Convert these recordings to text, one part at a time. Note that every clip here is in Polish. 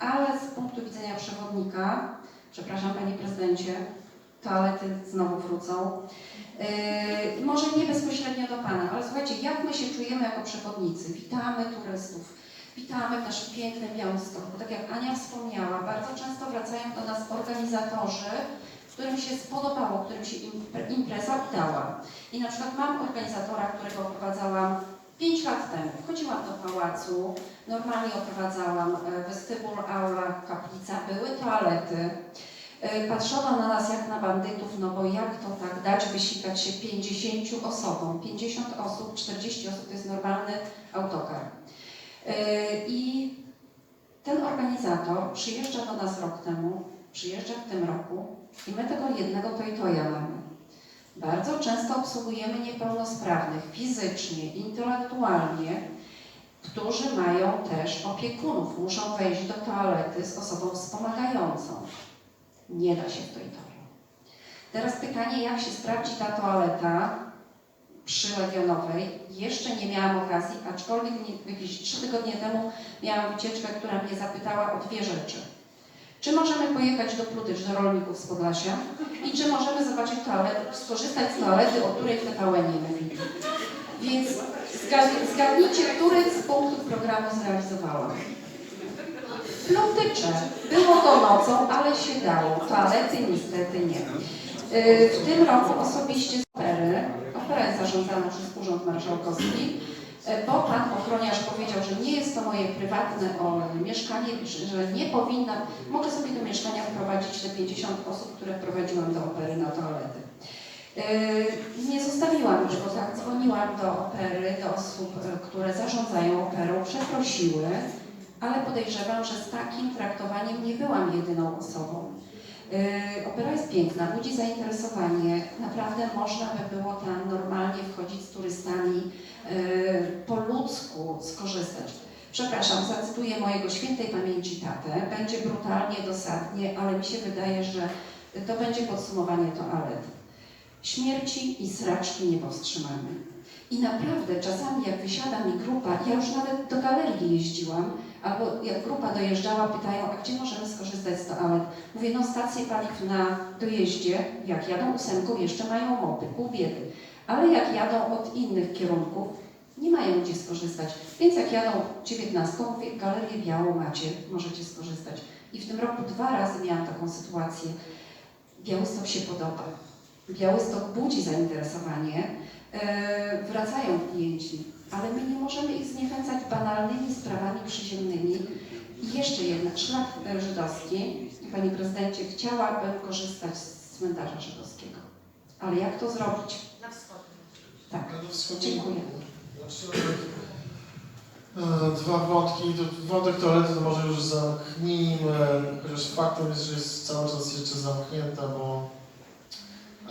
ale z punktu widzenia przewodnika, przepraszam Panie Prezydencie, toalety znowu wrócą. Yy, może nie bezpośrednio do Pana, ale słuchajcie, jak my się czujemy jako przewodnicy? Witamy turystów, witamy w naszym pięknym Białymstoku. Tak jak Ania wspomniała, bardzo często wracają do nas organizatorzy, którym się spodobało, którym się impre- impreza udała. I na przykład mam organizatora, którego oprowadzałam 5 lat temu. Wchodziłam do pałacu, normalnie oprowadzałam e, westybul, aula, kaplica, były toalety. E, Patrzono na nas jak na bandytów, no bo jak to tak dać wysikać się 50 osobom? 50 osób, 40 osób to jest normalny autokar. E, I ten organizator przyjeżdża do nas rok temu, przyjeżdża w tym roku i my tego jednego to i toja mamy. Bardzo często obsługujemy niepełnosprawnych fizycznie, intelektualnie, którzy mają też opiekunów, muszą wejść do toalety z osobą wspomagającą. Nie da się w to i to. Teraz pytanie, jak się sprawdzi ta toaleta przy Legionowej. Jeszcze nie miałam okazji, aczkolwiek jakieś trzy tygodnie temu miałam wycieczkę, która mnie zapytała o dwie rzeczy. Czy możemy pojechać do Plutycz, do rolników z Podlasia i czy możemy zobaczyć toaletę, skorzystać z toalety, o której w nie mówili. Więc zgad- zgadnijcie, który z punktów programu zrealizowałam. Plutycze. Było to nocą, ale się dało. Toalety niestety nie. Yy, W tym roku osobiście z opery, opera jest zarządzana przez Urząd Marszałkowski, bo pan ochroniarz powiedział, że nie jest to moje prywatne mieszkanie, że- nie powinna, mogę sobie do mieszkania wprowadzić te 50 osób, które wprowadziłam do opery na toalety. Yy, Nie zostawiłam już, bo tak dzwoniłam do opery, do osób, yy, które zarządzają operą, przeprosiły, ale podejrzewam, że z takim traktowaniem nie byłam jedyną osobą. Yy, Opera jest piękna, budzi zainteresowanie. Naprawdę można by było tam normalnie wchodzić z turystami, yy, po ludzku skorzystać. Przepraszam, zacytuję mojego świętej pamięci tatę. Będzie brutalnie, dosadnie, ale mi się wydaje, że to będzie podsumowanie toalet. Śmierci i sraczki nie powstrzymamy. I naprawdę czasami jak wysiada mi grupa, ja już nawet do galerii jeździłam, albo jak grupa dojeżdżała, pytają, a gdzie możemy skorzystać z toalet? Mówię, no stacje paliw na dojeździe, jak jadą ósemką, jeszcze mają mopy, pół biedy. Ale jak jadą od innych kierunków, nie mają gdzie skorzystać. Więc jak jadą dziewiętnastką, mówię, galerię białą macie, możecie skorzystać. I w tym roku dwa razy miałam taką sytuację. Białystok się podoba. Białystok budzi zainteresowanie, e, wracają klienci, ale my nie możemy ich zniechęcać banalnymi sprawami przyziemnymi. I jeszcze jedna, szlak e, żydowski. Panie prezydencie, chciałabym korzystać z cmentarza żydowskiego. Ale jak to zrobić? Na wschód. Tak, dziękuję. E, Dwa wątki. To- Wątek toalety to może już zamknijmy, chociaż faktem jest, że jest cały czas jeszcze zamknięta, bo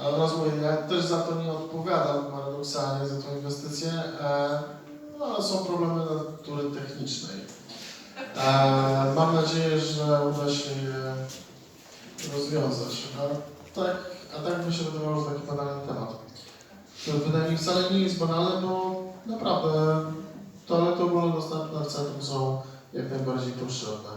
rozumiem, ja też za to nie odpowiadam paradoksalnie, za tą inwestycję, e, no ale są problemy natury technicznej. E, Mam nadzieję, że uda się je rozwiązać. A tak, a tak mi się wydawało, że taki banalny temat. To wydaje mi wcale nie jest banalne, bo naprawdę toalety ogólnodostępne w centrum są jak najbardziej potrzebne.